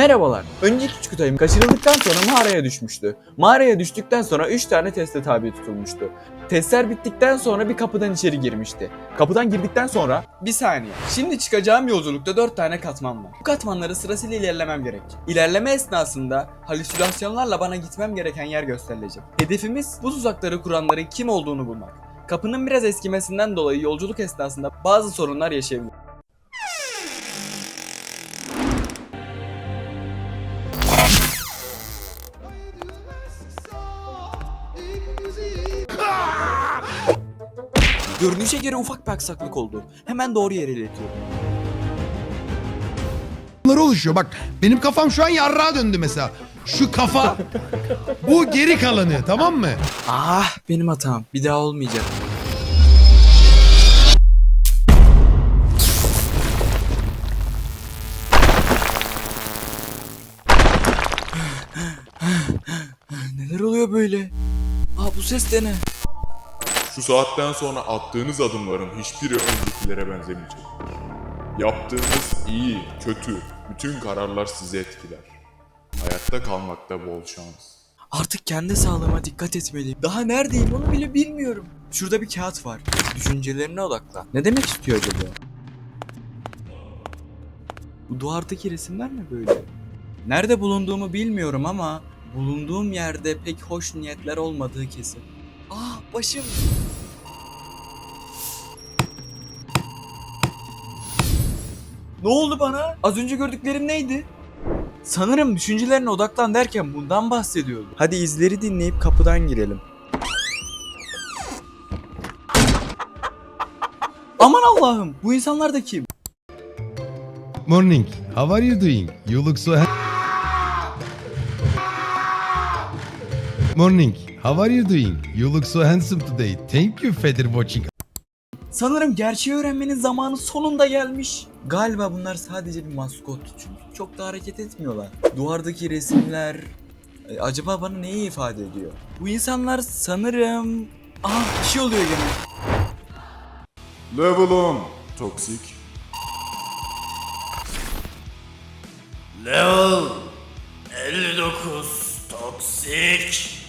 Merhabalar. Önceki küçük ayım kaçırıldıktan sonra mağaraya düşmüştü. Mağaraya düştükten sonra 3 tane teste tabi tutulmuştu. Testler bittikten sonra bir kapıdan içeri girmişti. Kapıdan girdikten sonra bir saniye. Şimdi çıkacağım yolculukta 4 tane katman var. Bu katmanları sırasıyla ilerlemem gerek. İlerleme esnasında halüsinasyonlarla bana gitmem gereken yer gösterilecek. Hedefimiz bu tuzakları kuranların kim olduğunu bulmak. Kapının biraz eskimesinden dolayı yolculuk esnasında bazı sorunlar yaşayabilirim. Görünüşe göre ufak bir aksaklık oldu. Hemen doğru yere iletiyorum. Bunlar oluşuyor. Bak benim kafam şu an yarrağa döndü mesela. Şu kafa bu geri kalanı tamam mı? Ah benim hatam. Bir daha olmayacak. Neler oluyor böyle? Aa bu ses de ne? Şu saatten sonra attığınız adımların hiçbiri öncekilere benzemeyecek. Yaptığınız iyi, kötü, bütün kararlar sizi etkiler. Hayatta kalmakta bol şans. Artık kendi sağlığıma dikkat etmeliyim. Daha neredeyim onu bile bilmiyorum. Şurada bir kağıt var. Düşüncelerine odaklan. Ne demek istiyor acaba? Bu duvardaki resimler ne böyle? Nerede bulunduğumu bilmiyorum ama bulunduğum yerde pek hoş niyetler olmadığı kesin. Başım. Ne oldu bana? Az önce gördüklerim neydi? Sanırım düşüncelerine odaklan derken bundan bahsediyordu. Hadi izleri dinleyip kapıdan girelim. Aman Allah'ım bu insanlar da kim? Morning. How are you doing? You look so ha- Morning. How are you doing? You look so handsome today. Thank you Feather watching. Sanırım gerçeği öğrenmenin zamanı sonunda gelmiş. Galiba bunlar sadece bir maskot çünkü çok da hareket etmiyorlar. Duvardaki resimler e, acaba bana neyi ifade ediyor? Bu insanlar sanırım... Ah bir şey oluyor gene. Level 10. Toksik. Level 59 Toksik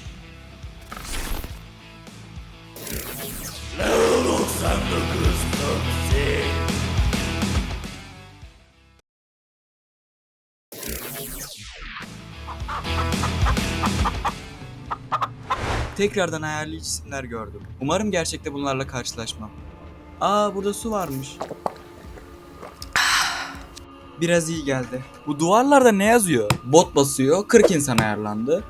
Tekrardan ayarlayıcı isimler gördüm. Umarım gerçekte bunlarla karşılaşmam. Aa burada su varmış. Biraz iyi geldi. Bu duvarlarda ne yazıyor? Bot basıyor 40 insan ayarlandı.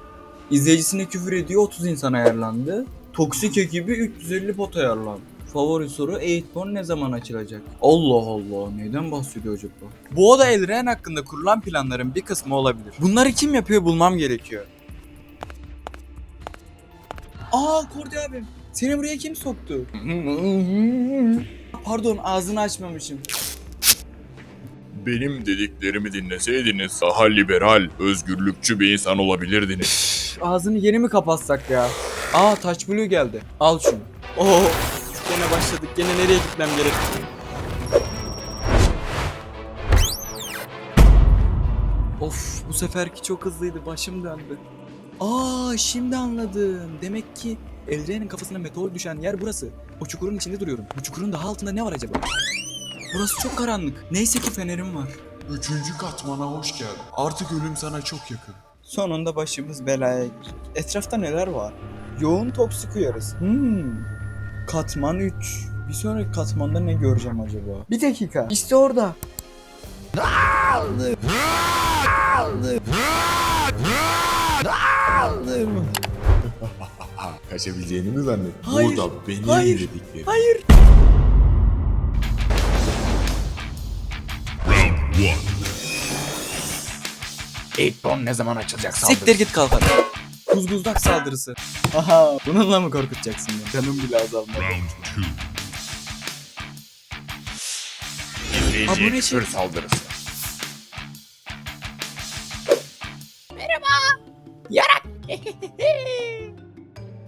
İzleyicisine küfür ediyor 30 insan ayarlandı. Toksik ekibi 350 bot ayarlandı. Favori soru 8 ne zaman açılacak? Allah Allah neyden bahsediyor acaba? Bu oda Elren hakkında kurulan planların bir kısmı olabilir. Bunları kim yapıyor bulmam gerekiyor. Aa Kordi abim. Seni buraya kim soktu? Pardon ağzını açmamışım. Benim dediklerimi dinleseydiniz daha liberal, özgürlükçü bir insan olabilirdiniz. Üf, Ağzını yeni mi kapatsak ya? Aa Touch Blue geldi. Al şunu. Oo. Gene başladık. Gene nereye gitmem gerek? Of bu seferki çok hızlıydı. Başım döndü. Aa şimdi anladım. Demek ki Eldra'nın kafasına meteor düşen yer burası. O çukurun içinde duruyorum. Bu çukurun daha altında ne var acaba? Burası çok karanlık. Neyse ki fenerim var. Üçüncü katmana hoş geldin. Artık ölüm sana çok yakın. Sonunda başımız belaya girecek. Etrafta neler var? Yoğun toksik uyarısı. Hmm. Katman 3. Bir sonraki katmanda ne göreceğim acaba? Bir dakika. İşte orada. Kaçabileceğini mi zannettin? Hayır, Burada benim hayır, dediklerim. Hayır. Eightborn ne zaman açılacak Siktir git kalk hadi. Kuzguzdak saldırısı. Aha bununla mı korkutacaksın beni? Canım bile azalmadı. İzleyici Abone küfür çek. saldırısı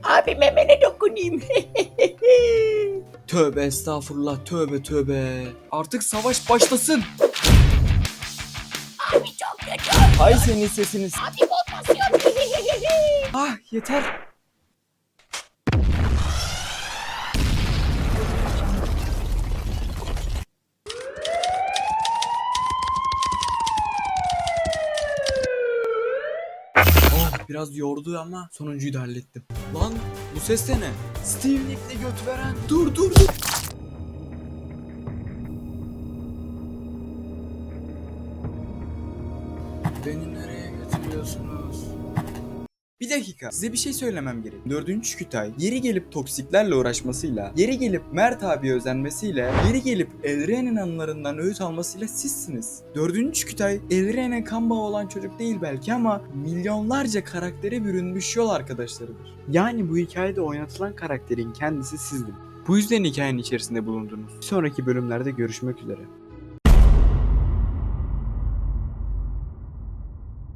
Abi memene dokunayım. Tövbe estağfurullah tövbe tövbe. Artık savaş başlasın. Abi çok kötü. Hay senin sesiniz. Abi motivasyon. Ah yeter. Biraz yordu ama sonuncuyu da hallettim. Lan bu ses de ne? Steve Nick'le göt veren. Dur dur dur. Beni nereye götürüyorsunuz? Bir dakika size bir şey söylemem gerek. Dördüncü Kütay yeri gelip toksiklerle uğraşmasıyla, yeri gelip Mert abi özenmesiyle, yeri gelip Elren'in anılarından öğüt almasıyla sizsiniz. Dördüncü Kütay Elren'e kan bağı olan çocuk değil belki ama milyonlarca karaktere bürünmüş yol arkadaşlarıdır. Yani bu hikayede oynatılan karakterin kendisi sizdim. Bu yüzden hikayenin içerisinde bulundunuz. Bir sonraki bölümlerde görüşmek üzere.